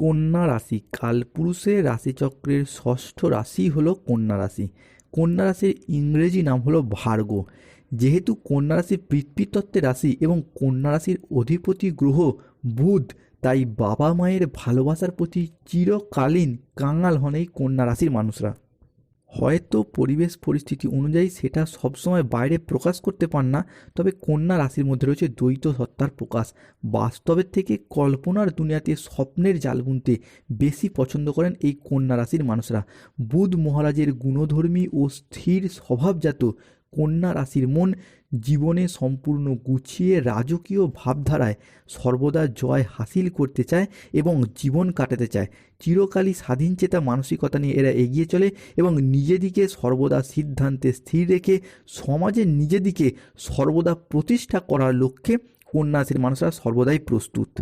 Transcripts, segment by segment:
কন্যা রাশি। কালপুরুষের রাশিচক্রের ষষ্ঠ রাশি হলো কন্যা রাশি। কন্যা রাশির ইংরেজি নাম হলো ভার্গ। যেহেতু কন্যা রাশি পৃথ্বীতত্ত্বের রাশি এবং কন্যা রাশির অধিপতি গ্রহ বুধ, তাই বাবা মায়ের ভালোবাসার প্রতি চিরকালীন কাঙাল হন এই কন্যা রাশির মানুষরা। হয়তো পরিবেশ পরিস্থিতি অনুযায়ী সেটা সবসময় বাইরে প্রকাশ করতে পান না, তবে কন্যা রাশির মধ্যে রয়েছে দ্বৈত সত্তার প্রকাশ। বাস্তবের থেকে কল্পনার দুনিয়াতে স্বপ্নের জাল বুনতে বেশি পছন্দ করেন এই কন্যা রাশির মানুষরা। বুধ মহারাজের গুণধর্মী ও স্থির স্বভাবজাত কন্যা রাশির মন জীবনে সম্পূর্ণ গুছিয়ে রাজকীয় ভাবধারায় সর্বদা জয় হাসিল করতে চায় এবং জীবন কাটাতে চায়। চিরকালই স্বাধীনচেতা মানসিকতা নিয়ে এরা এগিয়ে চলে এবং নিজেদিকে সর্বদা সিদ্ধান্তে স্থির রেখে সমাজে নিজেদিকে সর্বদা প্রতিষ্ঠা করার লক্ষ্যে কন্যা রাশির মানুষরা সর্বদাই প্রস্তুত।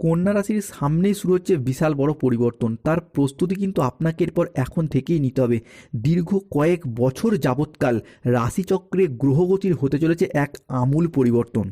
কন্যা রাশির সামনেই শুরু হচ্ছে বিশাল বড় পরিবর্তন। তার প্রস্তুতি কিন্তু আপনাকে এরপর এখন থেকেই নিতে হবে। দীর্ঘ কয়েক বছর যাবৎকাল রাশিচক্রে গ্রহগতির হতে চলেছে এক আমূল পরিবর্তন।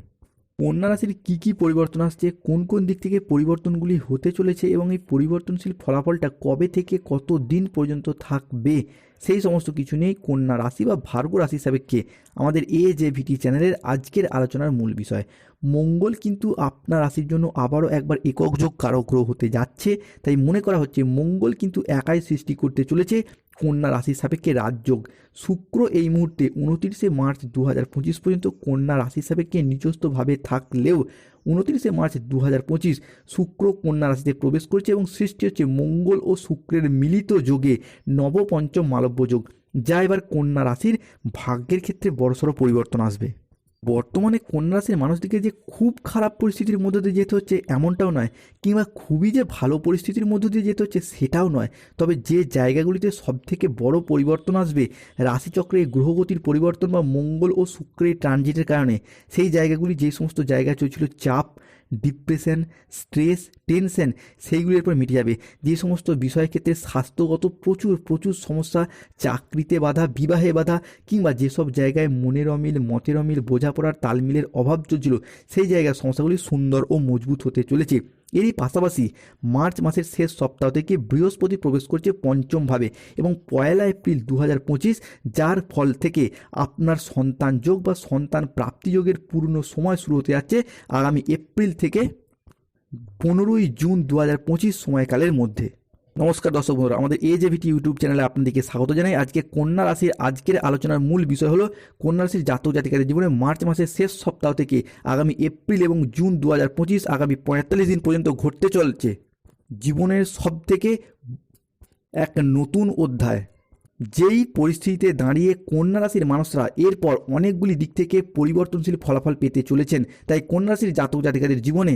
কন্যা রাশির কী কী পরিবর্তন আসছে? কোন কোন দিক থেকে পরিবর্তনগুলি হতে চলেছে? এবং এই পরিবর্তনশীল ফলাফলটা কবে থেকে কত দিন পর্যন্ত থাকবে? সেই সমস্ত কিছু নিয়েই কন্যা রাশি বা ভার্গ রাশি কে আমাদের এ জে ভিটি চ্যানেলের আজকের আলোচনার মূল বিষয়। মঙ্গল কিন্তু আপনার রাশির জন্য আবারও একবার একক যোগ কারক গ্রহ হতে যাচ্ছে। তাই মনে করা হচ্ছে মঙ্গল কিন্তু একাই সৃষ্টি করতে চলেছে। কন্যা রাশির সাপেক্ষে রাজযোগ। শুক্র এই মুহূর্তে উনতিরিশে মার্চ দু হাজার পঁচিশ পর্যন্ত কন্যা রাশির সাপেক্ষে নিজস্বভাবে থাকলেও উনত্রিশে মার্চ দু হাজার পঁচিশ শুক্র কন্যা রাশিতে প্রবেশ করেছে এবং সৃষ্টি হচ্ছে মঙ্গল ও শুক্রের মিলিত যোগে নবপঞ্চম মালব্য যোগ। যা এবার কন্যা রাশির ভাগ্যের ক্ষেত্রে বড়সড় পরিবর্তন আসবে। বর্তমানে কন্যা রাশির যে খুব খারাপ পরিস্থিতির মধ্যে দিয়ে যেতে হচ্ছে এমনটাও নয়, কিংবা খুবই যে ভালো পরিস্থিতির মধ্য দিয়ে যেতে হচ্ছে সেটাও নয়। তবে যে জায়গাগুলিতে সবথেকে বড় পরিবর্তন আসবে রাশিচক্রে গ্রহগতির পরিবর্তন বা মঙ্গল ও শুক্রের ট্রানজিটের কারণে, সেই জায়গাগুলি যে সমস্ত জায়গায় চলছিল, চাপ ডিপ্রেশন স্ট্রেস টেনশন সেইগুলির উপর মিটে যাবে। যে সমস্ত বিষয়ের ক্ষেত্রে স্বাস্থ্যগত প্রচুর প্রচুর সমস্যা, চাকরিতে বাধা, বিবাহে বাধা কিংবা যেসব জায়গায় মনের অমিল, মতের অমিল, বোঝাপড়ার তালমিলের অভাব চলছিল, সেই জায়গার সমস্যাগুলি সুন্দর ও মজবুত হতে চলেছে। এরই পাশাপাশি মার্চ মাসের শেষ সপ্তাহ থেকে বৃহস্পতি প্রবেশ করছে পঞ্চমভাবে এবং পয়লা এপ্রিল দু হাজার পঁচিশ, যার ফল থেকে আপনার সন্তান যোগ বা সন্তান প্রাপ্তিযোগের পূর্ণ সময় শুরু হতে যাচ্ছে আগামী এপ্রিল থেকে পনেরোই জুন দু হাজার পঁচিশ সময়কালের মধ্যে। নমস্কার দর্শক বন্ধুরা, আমাদের এ জে ভিটি ইউটিউব চ্যানেলে আপনাদেরকে স্বাগত জানাই। আজকে কন্যা রাশির আজকের আলোচনার মূল বিষয় হলো, কন্যা রাশির জাতক জাতিকাদের জীবনে মার্চ মাসের শেষ সপ্তাহ থেকে আগামী এপ্রিল এবং জুন দু হাজার পঁচিশ, আগামী পঁয়তাল্লিশ দিন পর্যন্ত ঘটতে চলছে। জীবনের সব থেকে এক নতুন অধ্যায়, যেই পরিস্থিতিতে দাঁড়িয়ে কন্যা রাশির মানুষরা এরপর অনেকগুলি দিক থেকে পরিবর্তনশীল ফলাফল পেতে চলেছেন। তাই কন্যা রাশির জাতক জাতিকাদের জীবনে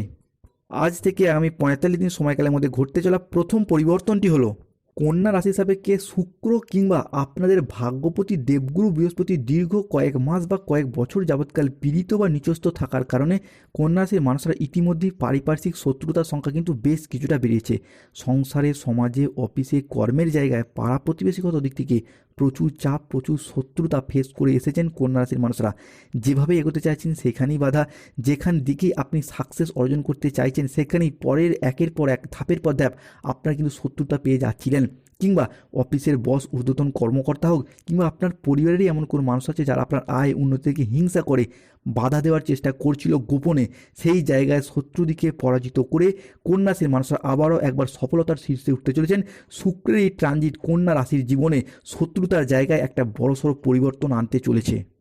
আজ থেকে আগামী পঁয়তাল্লিশ দিন সময়কালের মধ্যে ঘটতে চলা প্রথম পরিবর্তনটি হলো, কন্যা রাশি সাপেক্ষে শুক্র কিংবা আপনাদের ভাগ্যপতি দেবগুরু বৃহস্পতি দীর্ঘ কয়েক মাস বা কয়েক বছর যাবৎকাল পীড়িত বা নিচস্ত থাকার কারণে কন্যা রাশির মানুষরা ইতিমধ্যেই পারিপার্শ্বিক শত্রুতার সংখ্যা কিন্তু বেশ কিছুটা বেড়েছে। সংসারে, সমাজে, অফিসে, কর্মের জায়গায় পাড়া প্রতিবেশীগত দিক থেকে প্রচুর চাপ, প্রচুর শত্রুতা ফেস করে এসেছেন কন্যা রাশির মানুষরা। যেভাবে এগোতে চাইছেন সেখানেই বাধা। যেখান দিকে আপনি সাকসেস অর্জন করতে চাইছেন, সেখানেই পরের একের পর এক, ধাপের পর ধাপ আপনার কিন্তু শত্রুতা পেয়ে যাচ্ছিলেন। কিংবা অফিসের বস, ঊর্ধ্বতন কর্মকর্তা হোক, কিংবা আপনার পরিবারেরই এমন কোনো মানুষ আছে যারা আপনার আয়, উন্নতিকে হিংসা করে বাধা দেওয়ার চেষ্টা করছিল গোপনে, সেই জায়গায় শত্রুদিকে পরাজিত করে কন্যা মানুষরা আবারও একবার সফলতার শীর্ষে উঠতে চলেছেন। শুক্রের এই ট্রানজিট কন্যা রাশির জীবনে শত্রুতার জায়গায় একটা বড়সড় পরিবর্তন আনতে চলেছে।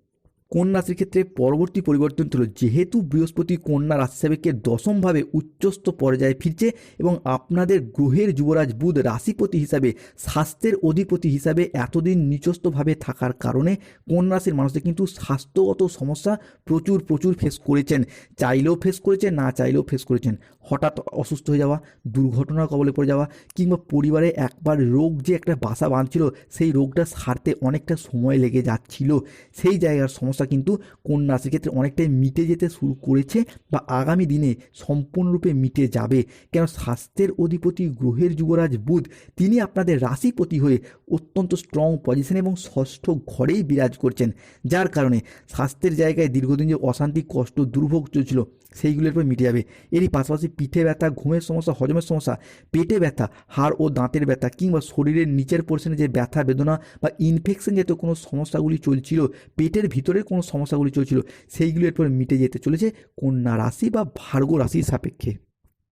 কন্যা রাশির ক্ষেত্রে পরবর্তী পরিবর্তন হলো যেহেতু বৃহস্পতি কন্যা রাশি দশমভাবে উচ্চস্থ পর্যায়ে ফিরছে এবং আপনাদের গ্রহের যুবরাজ বুধ রাশিপতি হিসাবে স্বাস্থ্যের অধিপতি হিসাবে এতদিন নিচস্থভাবে থাকার কারণে কন্যা রাশির মানুষদের কিন্তু স্বাস্থ্যগত সমস্যা প্রচুর প্রচুর ফেস করেছেন। চাইলেও ফেস করেছেন, না চাইলেও ফেস করেছেন। হঠাৎ অসুস্থ হয়ে যাওয়া, দুর্ঘটনার কবলে পড়ে যাওয়া কিংবা পরিবারে একবার রোগ যে একটা বাসা বাঁধছিল, সেই রোগটা সারতে অনেকটা সময় লেগে যাচ্ছিল। সেই জায়গার সমস্যা কিন্তু কন্যা রাশির ক্ষেত্রে অনেকটাই মিটে যেতে শুরু করেছে বা আগামী দিনে সম্পূর্ণরূপে মিটে যাবে। কেন স্বাস্থ্যের অধিপতি গ্রহের যুবরাজ বুধ, তিনি আপনাদের রাশিপতি হয়ে অত্যন্ত স্ট্রং পজিশন এবং ষষ্ঠ ঘরেই বিরাজ করছেন। যার কারণে স্বাস্থ্যের জায়গায় দীর্ঘদিন যে অশান্তি, কষ্ট, দুর্ভোগ চলছিল, সেইগুলোর উপর মিটে যাবে। এরই পাশাপাশি পিঠে ব্যথা, ঘুমের সমস্যা, হজমের সমস্যা, পেটে ব্যথা, হাড় ও দাঁতের ব্যথা কিংবা শরীরের নিচের পোর্শনে যে ব্যথা, বেদনা বা ইনফেকশন জাতীয় কোনো সমস্যাগুলি চলছিল, পেটের ভিতরের কোনো সমস্যাগুলি চলছিল, সেইগুলো এরপর মিটে যেতে চলেছে কন্যা রাশি বা ভার্গ রাশির সাপেক্ষে।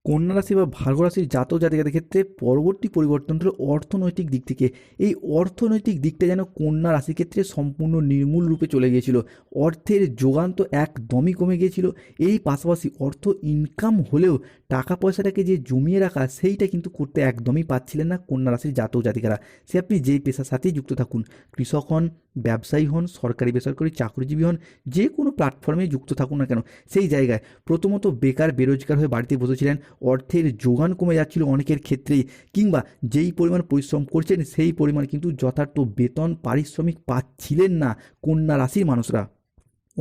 কন্যা রাশি বা ভার্গ রাশির জাতক জাতিকাদের ক্ষেত্রে পরবর্তী পরিবর্তন হলো অর্থনৈতিক দিক থেকে। এই অর্থনৈতিক দিকটা যেন কন্যা রাশির ক্ষেত্রে সম্পূর্ণ নির্মূল রূপে চলে গিয়েছিল। অর্থের যোগান তো একদমই কমে গিয়েছিল। এই পাশাপাশি অর্থ ইনকাম হলেও টাকা পয়সাটাকে যে জমিয়ে রাখা, সেইটা কিন্তু করতে একদমই পাচ্ছিলেন না কন্যা রাশির জাতক জাতিকারা। সে আপনি যেই পেশার সাথেই যুক্ত থাকুন, কৃষক হন, ব্যবসায়ী হন, সরকারি, বেসরকারি, চাকরিজীবী হন, যে কোনো প্ল্যাটফর্মে যুক্ত থাকুন না কেন, সেই জায়গায় প্রথমত বেকার, বেরোজগার হয়ে বাড়িতে বসেছিলেন, অর্থের যোগান কমে যাচ্ছিল অনেকের ক্ষেত্রেই, কিংবা যেই পরিমাণ পরিশ্রম করছেন, সেই পরিমাণ কিন্তু যথার্থ বেতন, পারিশ্রমিক পাচ্ছিলেন না কন্যা রাশির মানুষরা।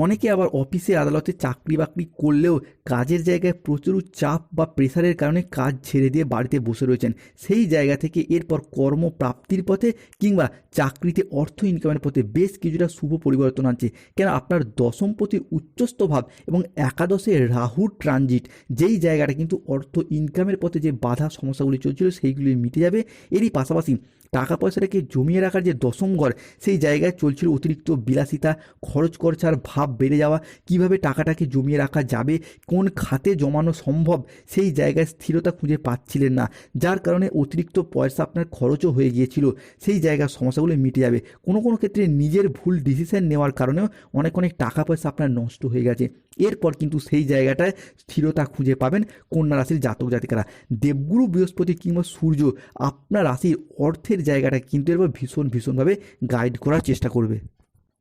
অনেকে আবার অফিসে আদালতে চাকরি বাকরি করলেও কাজের জায়গায় প্রচুর চাপ বা প্রেশারের কারণে কাজ ছেড়ে দিয়ে বাড়িতে বসে রয়েছেন। সেই জায়গা থেকে এরপর কর্মপ্রাপ্তির পথে কিংবা চাকরিতে অর্থ ইনকামের পথে বেশ কিছুটা শুভ পরিবর্তন আনছে। কেন আপনার দশমপতির উচ্চস্থ ভাব এবং একাদশে রাহুর ট্রানজিট যেই জায়গাটা কিন্তু অর্থ ইনকামের পথে যে বাধা সমস্যাগুলি চলছিল সেইগুলি মিটে যাবে। এরই পাশাপাশি টাকা পয়সাটাকে জমিয়ে রাখার যে দশম ঘর, সেই জায়গায় চলছিল অতিরিক্ত বিলাসিতা, খরচ খরচার ভাব বেড়ে যাওয়া। কীভাবে টাকাটাকে জমিয়ে রাখা যাবে, কোন খাতে জমানো সম্ভব, সেই জায়গায় স্থিরতা খুঁজে পাচ্ছিলেন না। যার কারণে অতিরিক্ত পয়সা আপনার খরচও হয়ে গিয়েছিল। সেই জায়গার সমস্যাগুলো মিটে যাবে। কোনো কোনো ক্ষেত্রে নিজের ভুল ডিসিশন নেওয়ার কারণেও অনেক অনেক টাকা পয়সা আপনার নষ্ট হয়ে গেছে। এরপর কিন্তু সেই জায়গাটায় স্থিরতা খুঁজে পাবেন কন্যা রাশির জাতক জাতিকারা। দেবগুরু বৃহস্পতি কিংবা সূর্য আপনার রাশির অর্থের জায়গাটা কিন্তু এরপর ভীষণ ভীষণভাবে গাইড করার চেষ্টা করবে।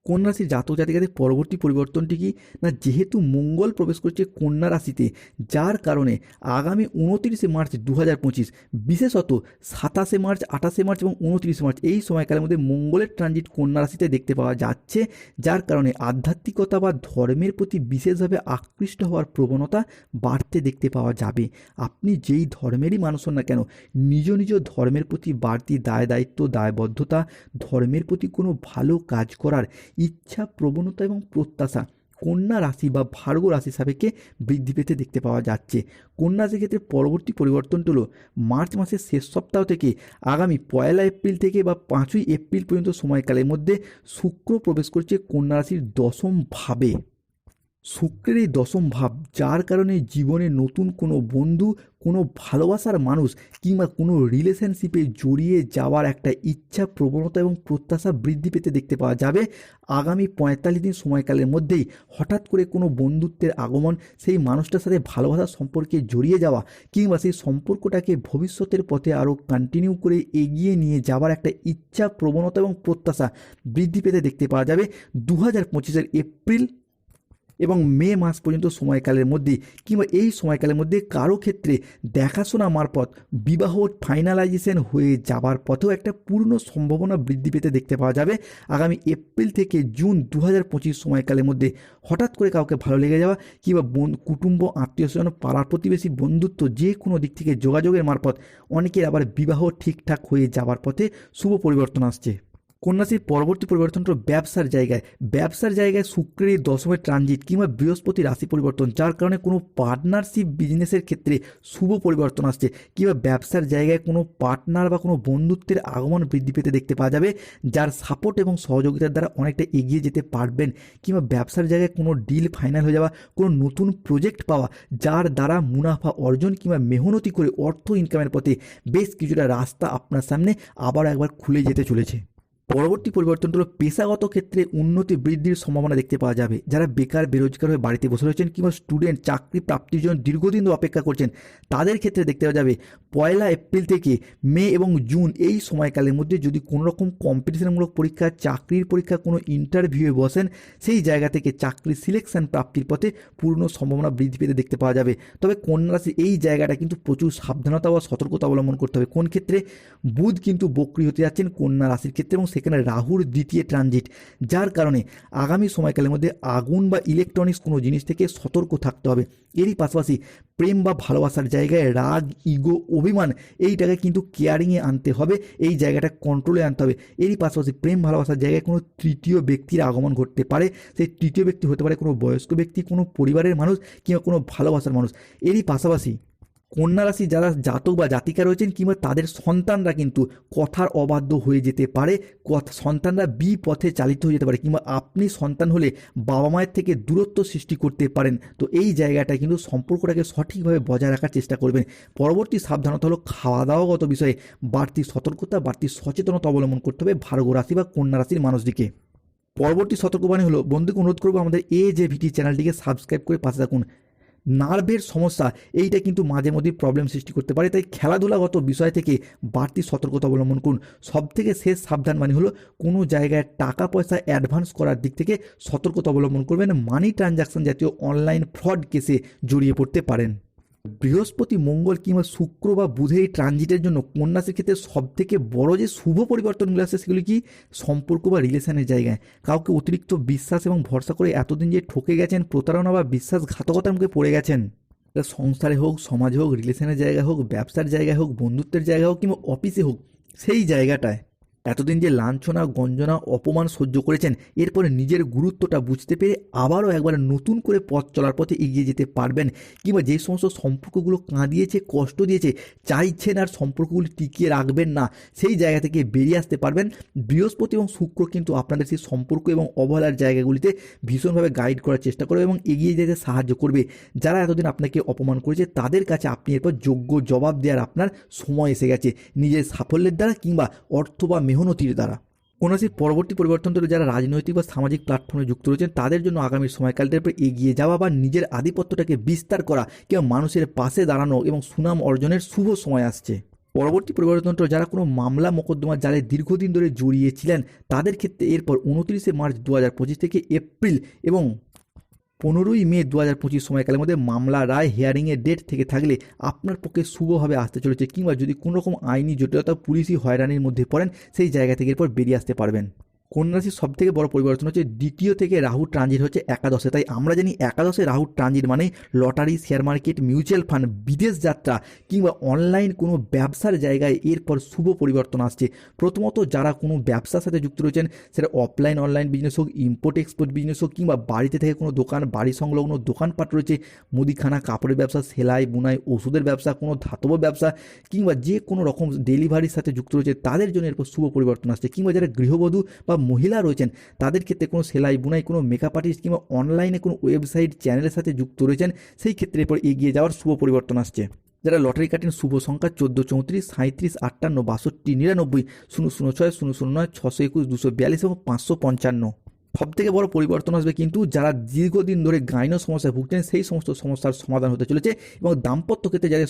কন্যা রাশির জাতক জাতিকাদের পরবর্তী পরিবর্তনটি কি? না, যেহেতু মঙ্গল প্রবেশ করছে কন্যা রাশিতে, যার কারণে আগামী উনতিরিশে মার্চ দু বিশেষত সাতাশে মার্চ, আঠাশে মার্চ এবং উনতিরিশে মার্চ, এই সময়কালের মধ্যে মঙ্গলের ট্রানজিট কন্যা রাশিতে দেখতে পাওয়া যাচ্ছে, যার কারণে আধ্যাত্মিকতা বা ধর্মের প্রতি বিশেষভাবে আকৃষ্ট হওয়ার প্রবণতা বাড়তে দেখতে পাওয়া যাবে। আপনি যেই ধর্মেরই মানুষ হন না কেন, নিজ নিজ ধর্মের প্রতি বাড়তি দায় দায়িত্ব, দায়বদ্ধতা, ধর্মের প্রতি কোনো ভালো কাজ করার ইচ্ছা, প্রবণতা এবং প্রত্যাশা। কন্যা রাশি বা ভার্গ রাশি সাপেক্ষে বৃদ্ধি পেতে দেখতে পাওয়া যাচ্ছে। কন্যা রাশির ক্ষেত্রে পরবর্তী পরিবর্তনটি হলো মার্চ মাসের শেষ সপ্তাহ থেকে আগামী পয়লা এপ্রিল থেকে বা পাঁচই এপ্রিল পর্যন্ত সময়কালের মধ্যে শুক্র প্রবেশ করছে কন্যা রাশির দশম ভাবে। শুক্রের এই দশম ভাব, যার কারণে জীবনে নতুন কোনো বন্ধু, কোনো ভালোবাসার মানুষ কিংবা কোনো রিলেশনশিপে জড়িয়ে যাওয়ার একটা ইচ্ছা, প্রবণতা এবং প্রত্যাশা বৃদ্ধি পেতে দেখতে পাওয়া যাবে। আগামী পঁয়তাল্লিশ দিন সময়কালের মধ্যেই হঠাৎ করে কোনো বন্ধুত্বের আগমন, সেই মানুষটার সাথে ভালোবাসার সম্পর্কে জড়িয়ে যাওয়া কিংবা সেই সম্পর্কটাকে ভবিষ্যতের পথে আরও কন্টিনিউ করে এগিয়ে নিয়ে যাওয়ার একটা ইচ্ছা, প্রবণতা এবং প্রত্যাশা বৃদ্ধি পেতে দেখতে পাওয়া যাবে। দু হাজার এপ্রিল এবং মে মাস পর্যন্ত সময়কালের মধ্যে কিংবা এই সময়কালের মধ্যে কারও ক্ষেত্রে দেখাশোনা মারফত বিবাহ ফাইনালাইজেশন হয়ে যাবার পথেও একটা পূর্ণ সম্ভাবনা বৃদ্ধি পেতে দেখতে পাওয়া যাবে। আগামী এপ্রিল থেকে জুন দু হাজার পঁচিশ সময়কালের মধ্যে হঠাৎ করে কাউকে ভালো লেগে যাওয়া কিংবা কুটুম্ব, আত্মীয় স্বজন, পাড়ার প্রতিবেশী, বন্ধুত্ব যে কোনো দিক থেকে যোগাযোগের মারফত অনেকের আবার বিবাহ ঠিকঠাক হয়ে যাবার পথে শুভ পরিবর্তন আসছে। কন্যাশ্রীর পরবর্তী পরিবর্তন হলো ব্যবসার জায়গায়। ব্যবসার জায়গায় শুক্রের এই দশমের ট্রানজিট কিংবা বৃহস্পতি রাশি পরিবর্তন, যার কারণে কোনো পার্টনারশিপ বিজনেসের ক্ষেত্রে শুভ পরিবর্তন আসছে কিংবা ব্যবসার জায়গায় কোনো পার্টনার বা কোনো বন্ধুত্বের আগমন বৃদ্ধি পেতে দেখতে পাওয়া যাবে, যার সাপোর্ট এবং সহযোগিতার দ্বারা অনেকটা এগিয়ে যেতে পারবেন কিংবা ব্যবসার জায়গায় কোনো ডিল ফাইনাল হয়ে যাওয়া, কোনো নতুন প্রজেক্ট পাওয়া, যার দ্বারা মুনাফা অর্জন কিংবা মেহনতি করে অর্থ ইনকামের পথে বেশ কিছুটা রাস্তা আপনার সামনে আবার একবার খুলে যেতে চলেছে। পরবর্তী পরিবর্তন হলো পেশাগত ক্ষেত্রে উন্নতি বৃদ্ধির সম্ভাবনা দেখতে পাওয়া যাবে। যারা বেকার, বেরোজগার হয়ে বাড়িতে বসে রয়েছেন কিংবা স্টুডেন্ট চাকরি প্রাপ্তির জন্য দীর্ঘদিন অপেক্ষা করছেন, তাদের ক্ষেত্রে দেখতে পাওয়া যাবে পয়লা এপ্রিল থেকে মে এবং জুন এই সময়কালের মধ্যে যদি কোনো রকম কম্পিটিশনমূলক পরীক্ষা, চাকরির পরীক্ষা, কোনো ইন্টারভিউয়ে বসেন, সেই জায়গা থেকে চাকরি সিলেকশন প্রাপ্তির পথে পূর্ণ সম্ভাবনা বৃদ্ধি পেতে দেখতে পাওয়া যাবে। তবে কন্যা রাশি এই জায়গাটা কিন্তু প্রচুর সাবধানতা বা সতর্কতা অবলম্বন করতে হবে। কোন ক্ষেত্রে? বুধ কিন্তু বক্রি হতে যাচ্ছেন কন্যা রাশির ক্ষেত্রে এবং সেখানে রাহুর দ্বিতীয় ট্রানজিট যার কারণে আগামী সময়কালের মধ্যে আগুন বা ইলেকট্রনিক্স কোনো জিনিস থেকে সতর্ক থাকতে হবে। এরই পাশাপাশি প্রেম বা ভালোবাসার জায়গায় রাগ ইগো অভিমান, এইটাকে কিন্তু কেয়ারিংয়ে আনতে হবে, এই জায়গাটা কন্ট্রোলে আনতে হবে। এরই পাশাপাশি প্রেম, ভালোবাসার জায়গায় কোনো তৃতীয় ব্যক্তির আগমন ঘটতে পারে, সেই তৃতীয় ব্যক্তি হতে পারে কোনো বয়স্ক ব্যক্তি, কোনো পরিবারের মানুষ কিংবা কোনো ভালোবাসার মানুষ। এরই পাশাপাশি কন্যা রাশি যারা জাতক বা জাতিকা রয়েছেন কিংবা তাদের সন্তানরা কিন্তু কথার অবাধ্য হয়ে যেতে পারে, কথা, সন্তানরা বি পথে চালিত হয়ে যেতে পারে কিংবা আপনি সন্তান হলে বাবা মায়ের থেকে দূরত্ব সৃষ্টি করতে পারেন। তো এই জায়গাটা কিন্তু সম্পর্কটাকে সঠিকভাবে বজায় রাখার চেষ্টা করবেন। পরবর্তী সাবধানতা হলো খাওয়া দাওয়াগত বিষয়ে বাড়তি সতর্কতা, বাড়তি সচেতনতা অবলম্বন করতে হবে ভার্গ রাশি বা কন্যা রাশির মানুষদিকে। পরবর্তী সতর্কবাণী হলো, বন্ধুকে অনুরোধ করব আমাদের এ যে ভিটি চ্যানেলটিকে সাবস্ক্রাইব করে পাশে থাকুন। নার্ভের সমস্যা, এইটা কিন্তু মাঝে মধ্যেই প্রবলেম সৃষ্টি করতে পারে। তাই খেলাধুলাগত বিষয় থেকে বাড়তি সতর্কতা অবলম্বন করুন। সব থেকে শেষ সাবধান মানে হলো কোনো জায়গায় টাকা পয়সা অ্যাডভান্স করার দিক থেকে সতর্কতা অবলম্বন করবেন। মানি ট্রানজাকশন জাতীয় অনলাইন ফ্রড কেসে জড়িয়ে পড়তে পারেন। বৃহস্পতি, মঙ্গল কিংবা শুক্র বা বুধের এই ট্রানজিটের জন্য কন্যাসের ক্ষেত্রে সব থেকে বড় যে শুভ পরিবর্তনগুলো আছে সেগুলি কি? সম্পর্ক বা রিলেশনের জায়গায়। কাউকে অতিরিক্ত বিশ্বাস এবং ভরসা করে এতদিন যে ঠকে গেছেন, প্রতারণা বা বিশ্বাসঘাতকতার মুখে পড়ে গেছেন সংসারে হোক, সমাজে হোক রিলেশনের জায়গায় হোক, ব্যবসার জায়গায় হোক, বন্ধুত্বের জায়গায় হোক কিংবা অফিসে হোক, সেই জায়গাটায় এতদিন যে লাঞ্ছনা, গঞ্জনা, অপমান সহ্য করেছেন, এরপরে নিজের গুরুত্বটা বুঝতে পেরে আবারও একবার নতুন করে পথ চলার পথে এগিয়ে যেতে পারবেন কিংবা যে সমস্ত সম্পর্কগুলো কাঁদিয়েছে, কষ্ট দিয়েছে, চাইছেন আর সম্পর্কগুলি টিকিয়ে রাখবেন না, সেই জায়গা থেকে বেরিয়ে আসতে পারবেন। বৃহস্পতি এবং শুক্র কিন্তু আপনাদের সেই সম্পর্ক এবং অবহেলার জায়গাগুলিতে ভীষণভাবে গাইড করার চেষ্টা করবে এবং এগিয়ে যেতে সাহায্য করবে। যারা এতদিন আপনাকে অপমান করেছে, তাদের কাছে আপনি এরপর যোগ্য জবাব দেওয়ার আপনার সময় এসে গেছে। নিজের সাফল্যের দ্বারা কিংবা অর্থ বা মেহনতির দ্বারা। কৌণসি পরবর্তী পরিবর্তন ধরে যারা রাজনৈতিক বা সামাজিক প্ল্যাটফর্মে যুক্ত রয়েছেন, তাদের জন্য আগামী সময়কালটার উপর এগিয়ে যাওয়া বা নিজের আধিপত্যটাকে বিস্তার করা কিংবা মানুষের পাশে দাঁড়ানো এবং সুনাম অর্জনের শুভ সময় আসছে। পরবর্তী পরিবর্তনটা যারা কোনো মামলা মোকদ্দমা জালে দীর্ঘদিন ধরে জড়িয়েছিলেন তাদের ক্ষেত্রে এরপর উনত্রিশে মার্চ দু হাজার পঁচিশ থেকে এপ্রিল এবং পনেরোই মে দু হাজার পঁচিশ সময়কালের মধ্যে মামলা রায় হিয়ারিংয়ের ডেট থেকে থাকলে আপনার পক্ষে শুভভাবে আসতে চলেছে, কিংবা যদি কোনোরকম আইনি জটিলতা পুলিশই হয়রানির মধ্যে পড়েন, সেই জায়গা থেকে এরপর বেরিয়ে আসতে পারবেন। কন্যা রাশির সব থেকে বড় পরিবর্তন হচ্ছে দ্বিতীয় থেকে রাহু ট্রানজিট হচ্ছে একাদশে। তাই আমরা জানি একাদশে রাহু ট্রানজিট মানে lottery share market mutual fund বিদেশ যাত্রা কিংবা অনলাইন কোনো ব্যবসার জায়গায় এরপর শুভ পরিবর্তন আসছে। প্রথমত যারা কোনো ব্যবসার সাথে যুক্ত রয়েছেন, সেটা অফলাইন অনলাইন বিজনেস হোক ইম্পোর্ট এক্সপোর্ট বিজনেস হোক কিংবা বাড়িতে থেকে কোনো দোকান, বাড়ি সংলগ্ন দোকানপাট রয়েছে, মুদিখানা, কাপড়ের ব্যবসা, সেলাই, বুনাই, ওষুধের ব্যবসা, কোনো ধাতব ব্যবসা কিংবা যে কোনো রকম ডেলিভারির সাথে যুক্ত রয়েছে, তাদের জন্য এরপর শুভ পরিবর্তন আসছে। কিংবা যারা গৃহবধূ বা মহিলা রয়েছেন, তাদের ক্ষেত্রে কোনো সেলাই বুনাই, কোনো মেকআপ আর্টিস্ট কিংবা অনলাইনে কোনো ওয়েবসাইট চ্যানেলের সাথে যুক্ত রয়েছেন, সেই ক্ষেত্রে এরপর এগিয়ে যাওয়ার শুভ পরিবর্তন আসছে। যারা লটারি কাটেন, শুভ সংখ্যা চোদ্দ চৌত্রিশ সাঁত্রিশ আটান্ন, বাষট্টি, নিরানব্বই, শূন্য শূন্য ছয়, শূন্য শূন্য নয়, ছশো একুশ, দুশো বিয়াল্লিশ এবং পাঁচশো পঞ্চান্ন। সব থেকে বড় পরিবর্তন আসবে কিন্তু যারা দীর্ঘদিন ধরে গাইনো সমস্যায় ভুগছেন, সেই সমস্ত সমস্যার সমাধান হতে চলেছে এবং দাম্পত্য ক্ষেত্রে যাদের